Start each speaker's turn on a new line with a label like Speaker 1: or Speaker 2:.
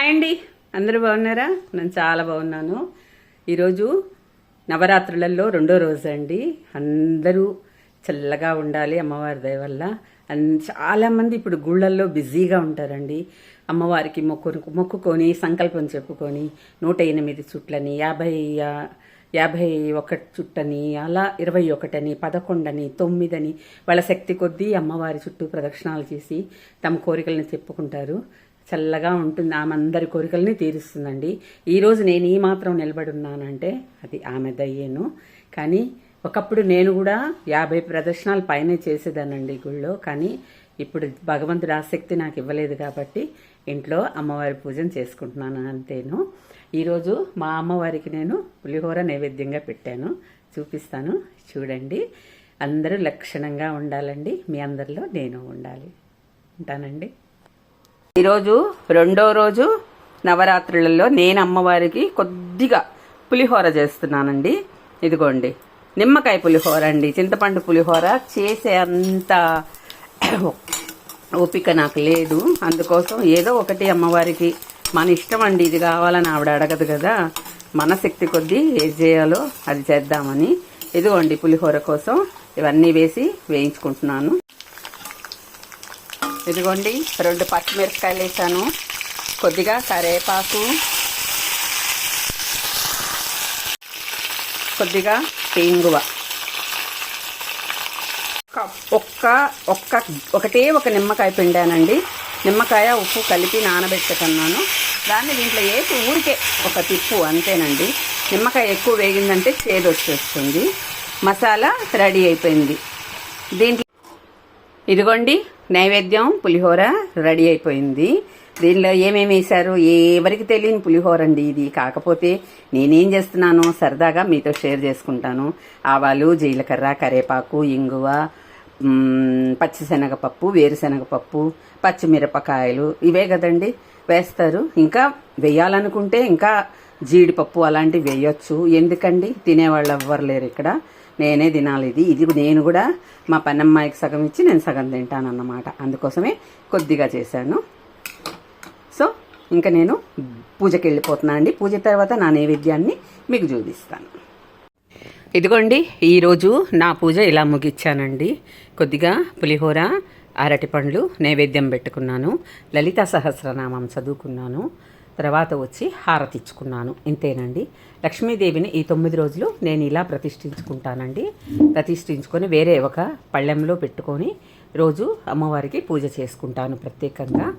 Speaker 1: Hi అండి. అందరూ బాగున్నారా? నేను చాలా బాగున్నాను. ఈరోజు నవరాత్రులలో రెండో రోజు అండి. అందరూ చల్లగా ఉండాలి అమ్మవారి దయ వల్ల. చాలామంది ఇప్పుడు గుళ్ళల్లో బిజీగా ఉంటారండి. అమ్మవారికి మొక్కు మొక్కుకొని సంకల్పం చెప్పుకొని నూట ఎనిమిది చుట్లని యాభై యాభై ఒకటి చుట్టని అలా ఇరవై ఒకటని పదకొండని తొమ్మిదని వాళ్ళ శక్తి కొద్దీ అమ్మవారి చుట్టూ ప్రదక్షిణాలు చేసి తమ కోరికలను చెప్పుకుంటారు. చల్లగా ఉంటుంది. ఆమె అందరి కోరికల్ని తీరుస్తుందండి. ఈరోజు నేను ఈ మాత్రం నిలబడి ఉన్నానంటే అది ఆమె దయ్యేను. కానీ ఒకప్పుడు నేను కూడా యాభై ప్రదర్శనలు పైనే చేసేదానండి గుళ్ళో. కానీ ఇప్పుడు భగవంతుడి ఆసక్తి నాకు ఇవ్వలేదు కాబట్టి ఇంట్లో అమ్మవారి పూజను చేసుకుంటున్నాను అంతేను. ఈరోజు మా అమ్మవారికి నేను పులిహోర నైవేద్యంగా పెట్టాను. చూపిస్తాను. చూడండి. అందరూ లక్షణంగా ఉండాలండి. మీ అందరిలో నేను ఉండాలి. ఉంటానండి. ఈరోజు రెండో రోజు నవరాత్రులలో నేను అమ్మవారికి కొద్దిగా పులిహోర చేస్తున్నానండి. ఇదిగోండి. నిమ్మకాయ పులిహోర అండి. చింతపండు పులిహోర చేసే అంత ఓపిక నాకు లేదు. అందుకోసం ఏదో ఒకటి అమ్మవారికి మన ఇష్టం అండి. ఇది కావాలని ఆవిడ అడగదు కదా. మన శక్తి కొద్దీ ఏది చేయాలో అది చేద్దామని. ఇదిగోండి పులిహోర కోసం ఇవన్నీ వేసి వేయించుకుంటున్నాను. ఇదిగోండి రెండు పచ్చిమిరపకాయలు వేసాను. కొద్దిగా కరేపాకు కొద్దిగా ఇంగువ ఒక్క ఒక్క ఒకటే ఒక నిమ్మకాయ పిండానండి. నిమ్మకాయ ఉప్పు కలిపి నానబెట్టుకున్నాను. దాన్ని దీంట్లో వేసి ఊరికే ఒక తిప్పు అంతేనండి. నిమ్మకాయ ఎక్కువ వేగిందంటే చేదు వచ్చేస్తుంది. మసాలా రెడీ అయిపోయింది. దీంట్లో ఇదిగోండి నైవేద్యం పులిహోర రెడీ అయిపోయింది. దీనిలో ఏమేమి వేశారు? ఎవరికి తెలియని పులిహోర అండి ఇది. కాకపోతే నేనేం చేస్తున్నాను సరదాగా మీతో షేర్ చేసుకుంటాను. ఆవాలు జీలకర్ర కరేపాకు ఇంగువ పచ్చిశనగపప్పు వేరుశనగపప్పు పచ్చిమిరపకాయలు ఇవే కదండి వేస్తారు. ఇంకా వేయాలనుకుంటే ఇంకా జీడిపప్పు అలాంటివి వేయొచ్చు. ఎందుకండి? తినేవాళ్ళు ఎవ్వరు లేరు ఇక్కడ. నేనే తినాలి ఇది. ఇది నేను కూడా మా పన్నమ్మాయికి సగం ఇచ్చి నేను సగం తింటానన్నమాట. అందుకోసమే కొద్దిగా చేశాను. సో ఇంకా నేను పూజకి వెళ్ళిపోతున్నానండి పూజ తర్వాత నా నైవేద్యాన్ని మీకు చూపిస్తాను. ఇదిగోండి ఈరోజు నా పూజ ఇలా ముగిచ్చానండి. కొద్దిగా పులిహోర అరటి పండ్లు నైవేద్యం పెట్టుకున్నాను. లలిత సహస్రనామం చదువుకున్నాను. తర్వాత వచ్చి హారతి ఇచ్చుకున్నాను. ఇంతేనండి. లక్ష్మీదేవిని ఈ తొమ్మిది రోజులు నేను ఇలా ప్రతిష్ఠించుకుంటానండి. ప్రతిష్ఠించుకొని వేరే ఒక పళ్ళెంలో పెట్టుకొని రోజు అమ్మవారికి పూజ చేసుకుంటాను ప్రత్యేకంగా.